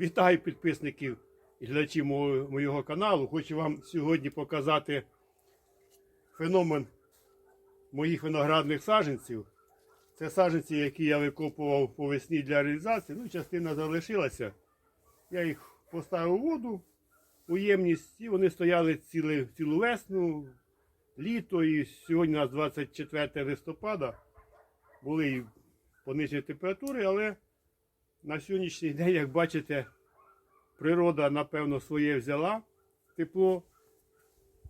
Вітаю підписників і глядачів мого, моєго каналу. Хочу вам сьогодні показати феномен моїх виноградних саджанців. Це саджанці, які я викопував по весні для реалізації. Ну, частина залишилася. Я їх поставив у воду у ємність, і вони стояли ціле, цілу весну, літо. І сьогодні у нас 24 листопада. Були понижені температури, але на сьогоднішній день, як бачите, природа, напевно, своє взяла тепло.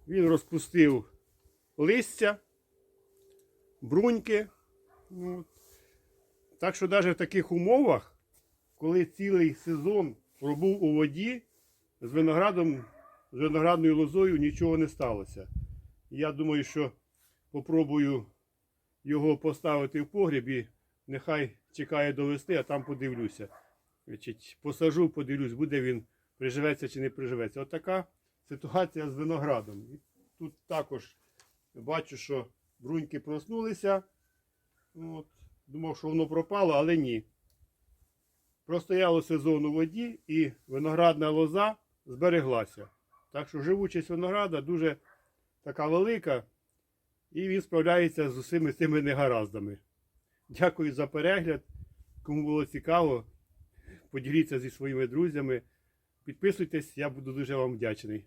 Він розпустив листя, бруньки. Так що навіть в таких умовах, коли цілий сезон пробув у воді, з виноградом, з виноградною лозою нічого не сталося. Я думаю, що попробую його поставити в погріб і нехай чекає до весни, а там подивлюся. Посажу, подивлюсь, буде він приживеться чи не приживеться. От ситуація з виноградом. І тут також бачу, що бруньки проснулися. От, думав, що воно пропало, але ні. Простояло сезон у воді і виноградна лоза збереглася. Так що живучість винограда дуже така велика, і він справляється з усіми цими негараздами. Дякую за перегляд. Кому було цікаво, поділіться зі своїми друзями. Підписуйтесь, я буду дуже вам вдячний.